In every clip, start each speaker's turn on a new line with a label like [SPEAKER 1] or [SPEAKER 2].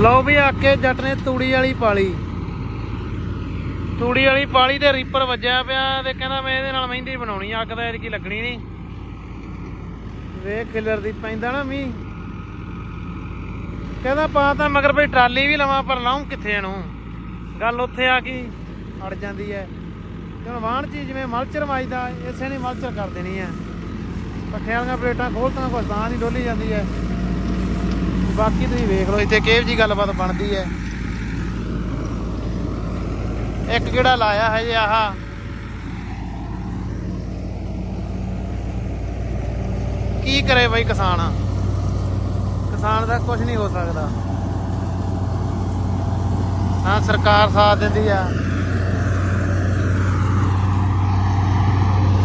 [SPEAKER 1] ਲਓ ਵੀ ਆਕੇ ਜੱਟ ਨੇ ਤੂੜੀ ਵਾਲੀ ਪਾਲੀ। ਤੂੜੀ ਵਾਲੀ ਪਾਲੀ ਤੇ ਰੀਪਰ ਵੱਜਿਆ ਪਿਆ ਤੇ ਕਹਿੰਦਾ ਮੈਂ ਇਹਦੇ ਨਾਲ ਮਹਿੰਦੀ ਬਣਾਉਣੀ ਅੱਗ ਤਾਂ ਐਤਕੀ ਲੱਗਣੀ ਨਹੀਂ। ਵੇਖ ਖਿਲਰ ਦੀ ਪੈਂਦਾ ਨਾ ਮੀਂਹ। ਕਹਿੰਦਾ ਪਾ ਤਾਂ ਮਗਰ ਭਈ ਟਰਾਲੀ ਵੀ ਲਵਾਂ, ਪਰ ਲਾਉਂ ਕਿੱਥੇ ਇਹਨੂੰ? ਗੱਲ ਉੱਥੇ ਆ ਕੀ ਅੜ ਜਾਂਦੀ ਹੈ ਤੇ ਹੁਣ ਵਾਹਣ ਚੀਜ਼ ਜਿਵੇਂ ਮਲਚਰ ਵੱਜਦਾ, ਇਸੇ ਨੇ ਮਲਚਰ ਕਰ ਦੇਣੀ ਹੈ ਪੱਠਿਆਂ ਵਾਲੀਆਂ ਪਲੇਟਾਂ ਖੋਲਤਾਂ ਕੁਛ ਤਾਂ ਦੀ ਡੋਲੀ ਜਾਂਦੀ ਹੈ ਬਾਕੀ ਤੁਸੀਂ ਵੇਖ ਲਓ, ਇੱਥੇ ਕਿਹੋ ਜੀ ਗੱਲਬਾਤ ਬਣਦੀ ਹੈ। ਇੱਕ ਕਿਹੜਾ ਲਾਇਆ ਹੈ ਜੇ ਆਹ? ਕੀ ਕਰੇ ਬਈ ਕਿਸਾਨ? ਕਿਸਾਨ ਦਾ ਕੁਝ ਨਹੀਂ ਹੋ ਸਕਦਾ। ਨਾ ਸਰਕਾਰ ਸਾਥ ਦਿੰਦੀ ਆ।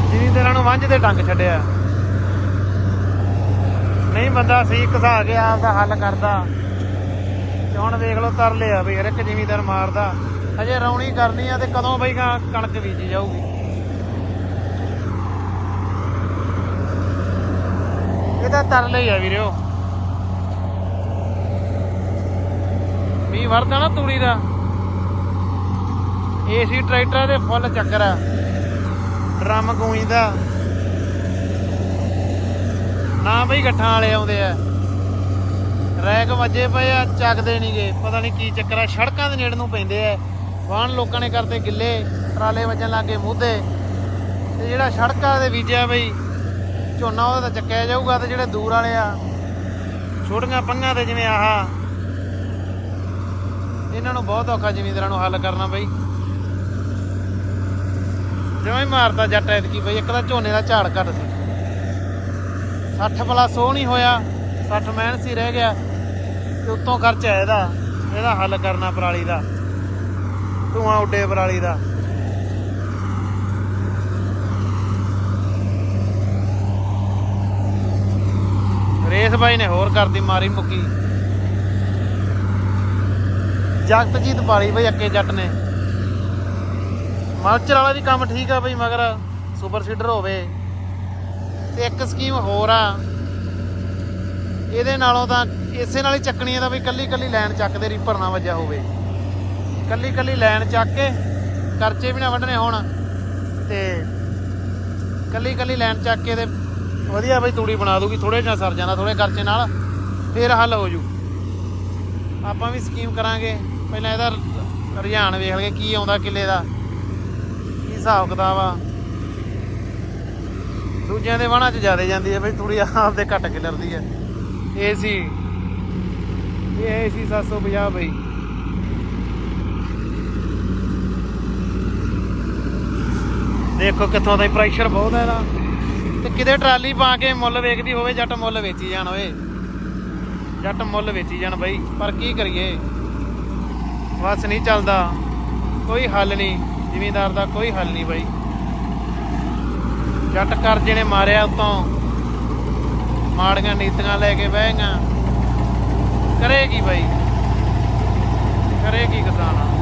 [SPEAKER 1] ਜ਼ਿਮੀਂਦਾਰਾਂ ਨੂੰ ਵਾਂਝ ਦੇ ਡੰਗ ਛੱਡਿਆ। ਨਹੀਂ ਬੰਦਾ ਸੀ ਘਸਾ ਕੇ ਆਪਦਾ ਹੱਲ ਕਰਦਾ। ਤੇ ਹੁਣ ਵੇਖ ਲਓ ਤਰ ਲਿਆ ਵੀ ਹਰ ਇੱਕ ਜ਼ਿਮੀਂਦਾਰ ਮਾਰਦਾ। ਅਜੇ ਰੌਣੀ ਕਰਨੀ ਆ ਤੇ ਕਦੋਂ ਬਈ ਗਾ ਕਣਕ ਬੀਜੀ ਜਾਊਗੀ। ਇਹਦਾ ਤਰਲੇ ਹੀ ਆ ਵੀਰਿਓ ਵੀ ਵਰਦਾ ਨਾ ਤੂੜੀ ਦਾ। ਏਸੀ ਟਰੈਕਟਰ ਦੇ ਫੁੱਲ ਚੱਕਰ ਆ। ਡਰਮ ਗੂੰਜਦਾ। ਨਾ ਬਈ ਗੱਠਾਂ ਵਾਲੇ ਆਉਂਦੇ ਆ। ਰੈਕ ਵੱਜੇ ਪਏ ਆ, ਚੱਕਦੇ ਨਹੀਂਗੇ ਪਤਾ ਨਹੀਂ ਕੀ ਚੱਕਰ ਆ, ਸੜਕਾਂ ਦੇ ਨੇੜੇ ਨੂੰ ਪੈਂਦੇ ਆ। ਵਾਹਨ ਲੋਕਾਂ ਨੇ ਕਰਤੇ ਗਿੱਲੇ, ਟਰਾਲੇ ਵੱਜਣ ਲੱਗੇ ਮੂਧੇ। ਤੇ ਜਿਹੜਾ ਸੜਕਾਂ ਦੇ ਬੀਜਿਆ ਬਈ, ਝੋਨਾ ਉਹਦਾ ਤਾਂ ਚੱਕਿਆ ਜਾਊਗਾ ਤੇ ਜਿਹੜੇ ਦੂਰ ਵਾਲੇ ਆ, ਛੋਟੀਆਂ ਪੰਗਾਂ ਤੇ ਜਿਵੇਂ ਆਹਾ। ਇਹਨਾਂ ਨੂੰ ਬਹੁਤ ਔਖਾ ਜ਼ਮੀਂਦਾਰਾਂ ਨੂੰ ਹੱਲ ਕਰਨਾ ਬਈ। ਜਿਵੇਂ ਹੀ ਮਾਰਦਾ ਜੱਟ ਐਤਕੀ ਬਈ, ਇੱਕ ਤਾਂ ਝੋਨੇ ਦਾ ਝਾੜ ਘੱਟ ਸੀ। 60 ਪਲੱਸ ਉਹ ਨਹੀਂ ਹੋਇਆ 60 ਮਿਹਨਤ ਹੀ ਰਹਿ ਗਿਆ, ਤੇ ਉੱਤੋਂ ਖਰਚਾ ਇਹਦਾ ਇਹਦਾ ਹੱਲ ਕਰਨਾ ਪਰਾਲੀ ਦਾ, ਧੂਆਂ ਉੱਡੇ ਪਰਾਲੀ ਦਾ। ਰੇਸ ਬਾਈ ਨੇ ਹੋਰ ਕਰਦੀ ਮਾਰੀ ਮੁੱਕੀ। ਜਗਤਜੀਤ ਪਾਲੀ ਬਈ ਅੱਕੇ ਜੱਟ ਨੇ। ਮਲਚਰ ਵਾਲਾ ਵੀ ਕੰਮ ਠੀਕ ਆ ਬਈ, ਮਗਰ ਸੁਪਰ ਸੀਡਰ ਹੋਵੇ। ਤੇ ਇੱਕ ਸਕੀਮ ਹੋਰ ਆ। ਇਹਦੇ ਨਾਲੋਂ ਤਾਂ ਇਸੇ ਨਾਲ ਹੀ ਚੱਕਣੀ ਦਾ ਵੀ ਕੱਲੀ ਕੱਲੀ ਲਾਈਨ ਚੱਕਦੇ ਰੀਪਰ ਨਾ ਵੱਜਿਆ ਹੋਵੇ। ਕੱਲੀ ਕੱਲੀ ਲਾਈਨ ਚੱਕ ਕੇ ਕਰਚੇ ਵੀ ਨਾ ਵੱਢਣੇ ਹੋਣ ਤੇ ਕੱਲੀ ਕੱਲੀ ਲਾਈਨ ਚੱਕ ਕੇ ਤੇ ਵਧੀਆ ਬਈ ਤੂੜੀ ਬਣਾ ਦੂਗੀ ਥੋੜੇ ਜਿਹਾ ਸਰ ਜਾਂਦਾ ਥੋੜੇ ਖਰਚੇ ਨਾਲ, ਫੇਰ ਹੱਲ ਹੋ ਜੂ। ਆਪਾਂ ਵੀ ਸਕੀਮ ਕਰਾਂਗੇ। ਪਹਿਲਾਂ ਇਹਦਾ ਰੁਝਾਨ ਵੇਖ ਲਈਏ, ਕੀ ਆਉਂਦਾ, ਕਿੱਲੇ ਦਾ। ਕੀ ਹਿਸਾਬ ਕਿਤਾਬ ਆ। ਦੂਜਿਆਂ ਦੇ ਵਾਹਣਾ 'ਚ ਜ਼ਿਆਦਾ ਜਾਂਦੀ ਹੈ, ਬਈ ਥੋੜੀ ਆਪਦੇ ਘੱਟ ਕਿਲਰਦੀ ਹੈ। ਏਸੀ ਇਹ ਏਸੀ 750 ਬਈ। ਦੇਖੋ ਕਿੱਥੋਂ ਦਾ ਪ੍ਰੈਸ਼ਰ ਬਹੁਤ ਹੈ ਇਹਦਾ। ਤੇ ਕਿਤੇ ਟਰਾਲੀ ਪਾ ਕੇ ਮੁੱਲ ਵੇਖਦੀ ਹੋਵੇ, ਜੱਟ ਮੁੱਲ ਵੇਚੀ ਜਾਣ ਓਏ। ਜੱਟ ਮੁੱਲ ਵੇਚੀ ਜਾਣ ਬਈ, ਪਰ ਕੀ ਕਰੀਏ? ਬਸ ਨਹੀਂ ਚੱਲਦਾ। ਕੋਈ ਹੱਲ ਨਹੀਂ, ਜ਼ਿਮੀਂਦਾਰ ਦਾ ਕੋਈ ਹੱਲ ਨਹੀਂ ਬਈ। ਜੱਟ ਕਰਜ਼ੇ ਨੇ ਮਾਰਿਆ ਉਤੋਂ। ਮਾੜੀਆਂ ਨੀਤੀਆਂ ਲੈ ਕੇ ਬਹਿ ਗਿਆ ਕਰੇਗੀ ਬਾਈ। ਕਰੇਗੀ ਕਿਸਾਨ।